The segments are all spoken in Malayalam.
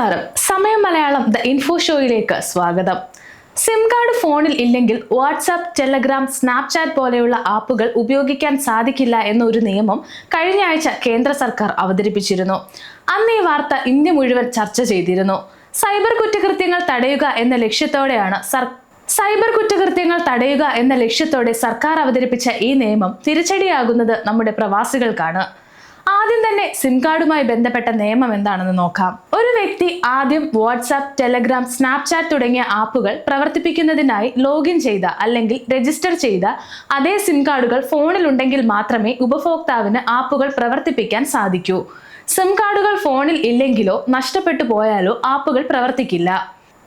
നമസ്കാരം. സമയം മലയാളം ദ ഇൻഫോ ഷോയിലേക്ക് സ്വാഗതം. സിം കാർഡ് ഫോണിൽ ഇല്ലെങ്കിൽ വാട്സാപ്പ് ടെലഗ്രാം സ്നാപ്ചാറ്റ് പോലെയുള്ള ആപ്പുകൾ ഉപയോഗിക്കാൻ സാധിക്കില്ല എന്ന ഒരു നിയമം കഴിഞ്ഞ ആഴ്ച കേന്ദ്ര സർക്കാർ അവതരിപ്പിച്ചിരുന്നു. അന്ന് ഈ വാർത്ത ഇന്ത്യ മുഴുവൻ ചർച്ച ചെയ്തിരുന്നു. സൈബർ കുറ്റകൃത്യങ്ങൾ തടയുക എന്ന ലക്ഷ്യത്തോടെയാണ് സർ സൈബർ കുറ്റകൃത്യങ്ങൾ തടയുക എന്ന ലക്ഷ്യത്തോടെ സർക്കാർ അവതരിപ്പിച്ച ഈ നിയമം തിരിച്ചടിയാകുന്നത് നമ്മുടെ പ്രവാസികൾക്കാണ്. ആദ്യം തന്നെ സിം കാർഡുമായി ബന്ധപ്പെട്ട നിയമം എന്താണെന്ന് നോക്കാം. ഒരു വ്യക്തി ആദ്യം വാട്സാപ്പ് ടെലഗ്രാം സ്നാപ്ചാറ്റ് തുടങ്ങിയ ആപ്പുകൾ പ്രവർത്തിപ്പിക്കുന്നതിനായി ലോഗിൻ ചെയ്ത അല്ലെങ്കിൽ രജിസ്റ്റർ ചെയ്ത അതേ സിം കാർഡുകൾ ഫോണിലുണ്ടെങ്കിൽ മാത്രമേ ഉപഭോക്താവിന് ആപ്പുകൾ പ്രവർത്തിപ്പിക്കാൻ സാധിക്കൂ. സിം കാർഡുകൾ ഫോണിൽ ഇല്ലെങ്കിലോ നഷ്ടപ്പെട്ടു പോയാലോ ആപ്പുകൾ പ്രവർത്തിക്കില്ല.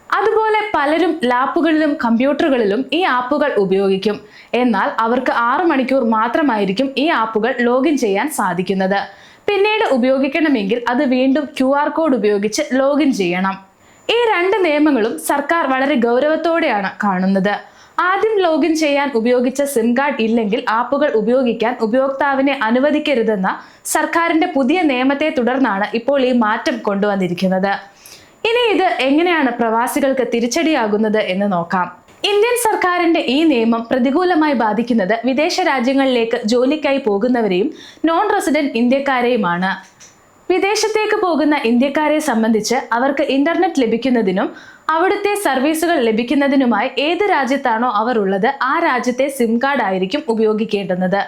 അതുപോലെ പലരും ലാപ്പുകളിലും കമ്പ്യൂട്ടറുകളിലും ഈ ആപ്പുകൾ ഉപയോഗിക്കും. എന്നാൽ അവർക്ക് ആറു മണിക്കൂർ മാത്രമായിരിക്കും ഈ ആപ്പുകൾ ലോഗിൻ ചെയ്യാൻ സാധിക്കുന്നത്. പിന്നീട് ഉപയോഗിക്കണമെങ്കിൽ അത് വീണ്ടും ക്യു ആർ കോഡ് ഉപയോഗിച്ച് ലോഗിൻ ചെയ്യണം. ഈ രണ്ട് നിയമങ്ങളും സർക്കാർ വളരെ ഗൗരവത്തോടെയാണ് കാണുന്നത്. ആദ്യം ലോഗിൻ ചെയ്യാൻ ഉപയോഗിച്ച സിം കാർഡ് ഇല്ലെങ്കിൽ ആപ്പുകൾ ഉപയോഗിക്കാൻ ഉപയോക്താവിനെ അനുവദിക്കരുതെന്ന സർക്കാരിന്റെ പുതിയ നിയമത്തെ തുടർന്നാണ് ഇപ്പോൾ ഈ മാറ്റം കൊണ്ടുവന്നിരിക്കുന്നത്. ഇനി ഇത് എങ്ങനെയാണ് പ്രവാസികൾക്ക് തിരിച്ചടിയാകുന്നത് എന്ന് നോക്കാം. ഇന്ത്യൻ സർക്കാരിന്റെ ഈ നിയമം പ്രതികൂലമായി ബാധിക്കുന്നത് വിദേശ രാജ്യങ്ങളിലേക്ക് ജോലിക്കായി പോകുന്നവരെയും നോൺ റെസിഡന്റ് ഇന്ത്യക്കാരെയുമാണ്. വിദേശത്തേക്ക് പോകുന്ന ഇന്ത്യക്കാരെ സംബന്ധിച്ച് അവർക്ക് ഇന്റർനെറ്റ് ലഭിക്കുന്നതിനും അവിടുത്തെ സർവീസുകൾ ലഭിക്കുന്നതിനുമായി ഏത് രാജ്യത്താണോ അവർ ഉള്ളത് ആ രാജ്യത്തെ സിം കാർഡ് ആയിരിക്കും ഉപയോഗിക്കേണ്ടുന്നത്.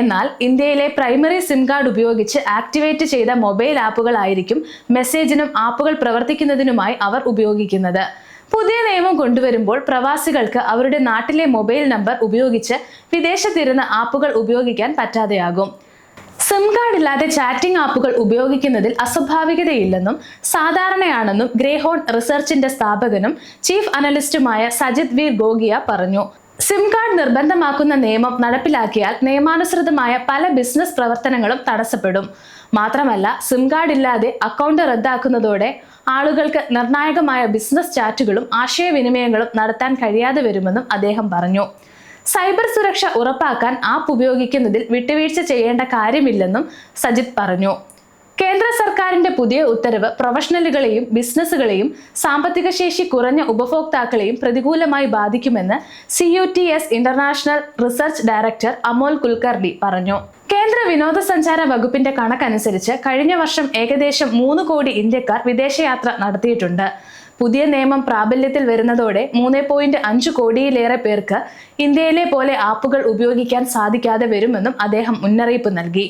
എന്നാൽ ഇന്ത്യയിലെ പ്രൈമറി സിം കാർഡ് ഉപയോഗിച്ച് ആക്ടിവേറ്റ് ചെയ്ത മൊബൈൽ ആപ്പുകളായിരിക്കും മെസ്സേജിനും ആപ്പുകൾ പ്രവർത്തിക്കുന്നതിനുമായി അവർ ഉപയോഗിക്കുന്നത്. പുതിയ നിയമം കൊണ്ടുവരുമ്പോൾ പ്രവാസികൾക്ക് അവരുടെ നാട്ടിലെ മൊബൈൽ നമ്പർ ഉപയോഗിച്ച് വിദേശത്തിരുന്ന ആപ്പുകൾ ഉപയോഗിക്കാൻ പറ്റാതെയാകും. സിം കാർഡ് ഇല്ലാതെ ചാറ്റിംഗ് ആപ്പുകൾ ഉപയോഗിക്കുന്നതിൽ അസ്വാഭാവികതയില്ലെന്നും സാധാരണയാണെന്നും ഗ്രേഹോൺ റിസർച്ചിന്റെ സ്ഥാപകനും ചീഫ് അനലിസ്റ്റുമായ സജിത് വീർ ഗോഗിയ പറഞ്ഞു. സിം കാർഡ് നിർബന്ധമാക്കുന്ന നിയമം നടപ്പിലാക്കിയാൽ നിയമാനുസൃതമായ പല ബിസിനസ് പ്രവർത്തനങ്ങളും തടസ്സപ്പെടും. മാത്രമല്ല സിം കാർഡ് ഇല്ലാതെ അക്കൗണ്ട് റദ്ദാക്കുന്നതോടെ ആളുകൾക്ക് നിർണായകമായ ബിസിനസ് ചാറ്റുകളും ആശയവിനിമയങ്ങളും നടത്താൻ കഴിയാതെ വരുമെന്നും അദ്ദേഹം പറഞ്ഞു. സൈബർ സുരക്ഷ ഉറപ്പാക്കാൻ ആപ്പ് ഉപയോഗിക്കുന്നതിൽ വിട്ടുവീഴ്ച ചെയ്യേണ്ട കാര്യമില്ലെന്നും സജിത് പറഞ്ഞു. കേന്ദ്ര സർക്കാരിന്റെ പുതിയ ഉത്തരവ് പ്രൊഫഷണലുകളെയും ബിസിനസ്സുകളെയും സാമ്പത്തിക ശേഷി കുറഞ്ഞ ഉപഭോക്താക്കളെയും പ്രതികൂലമായി ബാധിക്കുമെന്ന് C U T S international research director Amol Kulkarni പറഞ്ഞു. കേന്ദ്ര വിനോദസഞ്ചാര വകുപ്പിന്റെ കണക്കനുസരിച്ച് കഴിഞ്ഞ വർഷം ഏകദേശം മൂന്ന് കോടി ഇന്ത്യക്കാർ വിദേശയാത്ര നടത്തിയിട്ടുണ്ട്. പുതിയ നിയമം പ്രാബല്യത്തിൽ വരുന്നതോടെ മൂന്ന് പോയിന്റ് അഞ്ച് കോടിയിലേറെ പേർക്ക് ഇന്ത്യയിലെ പോലെ ആപ്പുകൾ ഉപയോഗിക്കാൻ സാധിക്കാതെ വരുമെന്നും അദ്ദേഹം മുന്നറിയിപ്പ് നൽകി.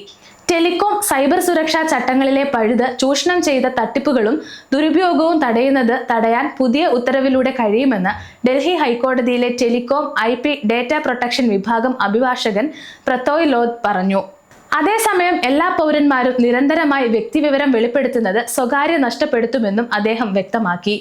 ടെലികോം സൈബർ സുരക്ഷാ ചട്ടങ്ങളിലെ പഴുത് ചൂഷണം ചെയ്ത തട്ടിപ്പുകളും ദുരുപയോഗവും തടയുന്നത് തടയാൻ പുതിയ ഉത്തരവിലൂടെ കഴിയുമെന്ന് ഡൽഹി ഹൈക്കോടതിയിലെ ടെലികോം ഐ ഡേറ്റ പ്രൊട്ടക്ഷൻ വിഭാഗം അഭിഭാഷകൻ പ്രത്തോയ് ലോദ് പറഞ്ഞു. അതേസമയം എല്ലാ പൗരന്മാരും നിരന്തരമായി വ്യക്തിവിവരം വെളിപ്പെടുത്തുന്നത് സ്വകാര്യ നഷ്ടപ്പെടുത്തുമെന്നും അദ്ദേഹം വ്യക്തമാക്കി.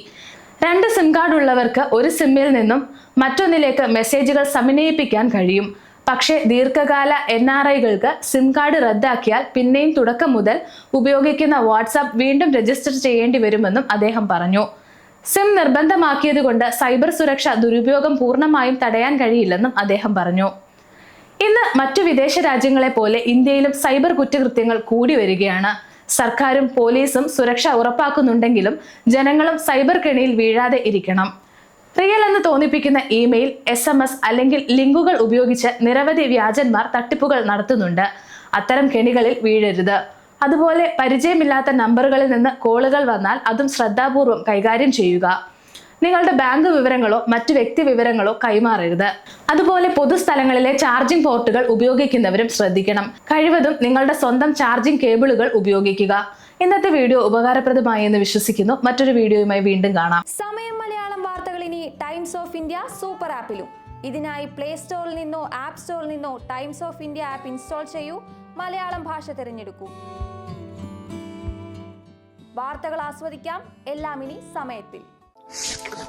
രണ്ട് സിം കാർഡ് ഉള്ളവർക്ക് ഒരു സിമ്മിൽ നിന്നും മറ്റൊന്നിലേക്ക് മെസ്സേജുകൾ സമന്വയിപ്പിക്കാൻ കഴിയും. പക്ഷേ ദീർഘകാല എൻ ആർ ഐകൾക്ക് സിം കാർഡ് റദ്ദാക്കിയാൽ പിന്നെയും തുടക്കം മുതൽ ഉപയോഗിക്കുന്ന വാട്സാപ്പ് വീണ്ടും രജിസ്റ്റർ ചെയ്യേണ്ടി വരുമെന്നും അദ്ദേഹം പറഞ്ഞു. സിം നിർബന്ധമാക്കിയതുകൊണ്ട് സൈബർ സുരക്ഷ ദുരുപയോഗം പൂർണമായും തടയാൻ കഴിയില്ലെന്നും അദ്ദേഹം പറഞ്ഞു. ഇന്ന് മറ്റു വിദേശ രാജ്യങ്ങളെ പോലെ ഇന്ത്യയിലും സൈബർ കുറ്റകൃത്യങ്ങൾ കൂടി വരികയാണ്. സർക്കാരും പോലീസും സുരക്ഷ ഉറപ്പാക്കുന്നുണ്ടെങ്കിലും ജനങ്ങളും സൈബർ കെണിയിൽ വീഴാതെ ഇരിക്കണം. റിയൽ എന്ന് തോന്നിപ്പിക്കുന്ന ഇമെയിൽ എസ് എം എസ് അല്ലെങ്കിൽ ലിങ്കുകൾ ഉപയോഗിച്ച് നിരവധി വ്യാജന്മാർ തട്ടിപ്പുകൾ നടത്തുന്നുണ്ട്. അത്തരം കെണികളിൽ വീഴരുത്. അതുപോലെ പരിചയമില്ലാത്ത നമ്പറുകളിൽ നിന്ന് കോളുകൾ വന്നാൽ അതും ശ്രദ്ധാപൂർവം കൈകാര്യം ചെയ്യുക. നിങ്ങളുടെ ബാങ്ക് വിവരങ്ങളോ മറ്റു വ്യക്തി വിവരങ്ങളോ കൈമാറരുത്. അതുപോലെ പൊതുസ്ഥലങ്ങളിലെ ചാർജിംഗ് പോർട്ടുകൾ ഉപയോഗിക്കുന്നവരും ശ്രദ്ധിക്കണം. കഴിവതും നിങ്ങളുടെ സ്വന്തം ചാർജിംഗ് കേബിളുകൾ ഉപയോഗിക്കുക. ഇന്നത്തെ വീഡിയോ ഉപകാരപ്രദമായി എന്ന് വിശ്വസിക്കുന്നു. മറ്റൊരു വീഡിയോയുമായി വീണ്ടും കാണാം. സമയം മലയാളം വാർത്തകൾ ഇനി ടൈംസ് ഓഫ് ഇന്ത്യ സൂപ്പർ ആപ്പിലും. ഇതിനായി പ്ലേ സ്റ്റോറിൽ നിന്നോ ആപ്പ് സ്റ്റോറിൽ നിന്നോ Times of India app install ചെയ്യൂ. മലയാളം ഭാഷ തിരഞ്ഞെടുക്കൂ. വാർത്തകൾ ആസ്വദിക്കാം. എല്ലാം ഇനി സമയത്തിൽ. you